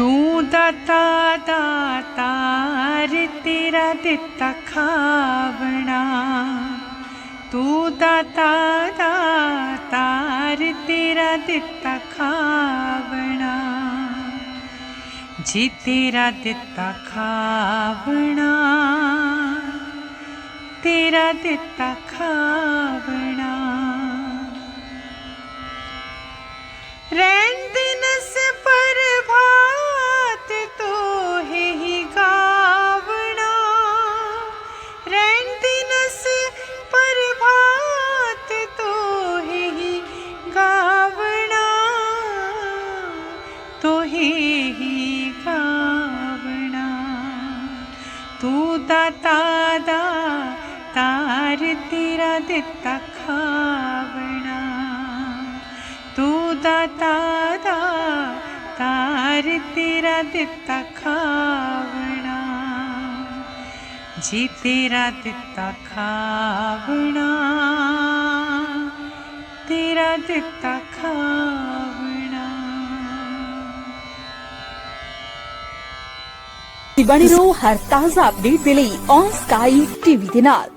ਤੂੰ ਦਾਤਾ ਦਾਤਾਰ ਤੇਰਾ ਦਿੱਤਾ ਖਾਵਣਾ। ਤੂੰ ਦਾਤਾ ਦਾਤਾਰ ਤੇਰਾ ਦਿੱਤਾ ਖਾਵਣਾ। ਜੀ ਤੇਰਾ ਦਿੱਤਾ ਖਾਵਣਾ, ਤੇਰਾ ਦਿੱਤਾ ਖਾਵਣਾ। ਤੋਹੇ ਹੀ ਗਾਵਣਾ ਤੂੰ ਦਾਤਾ ਦਾ ਤਾਰ ਤੇਰਾ ਦਿੱਤਾ ਖਾਵਣਾ। ਤੂੰ ਦਾਤਾ ਦਾ ਤਾਰ ਤੇਰਾ ਦਿੱਤਾ ਖਾਵਣਾ। ਜੀ ਤੇਰਾ ਦਿੱਤਾ ਖਾਵਣਾ, ਤੇਰਾ ਦਿੱਤਾ ਖਾਵਣਾ ਬਣੇ ਰਹੋ ਹਰ ਤਾਜ਼ਾ ਅਪਡੇਟ ਦੇ ਲਈ ਔਨ ਸਕਾਈ ਟੀਵੀ ਦੇ ਨਾਲ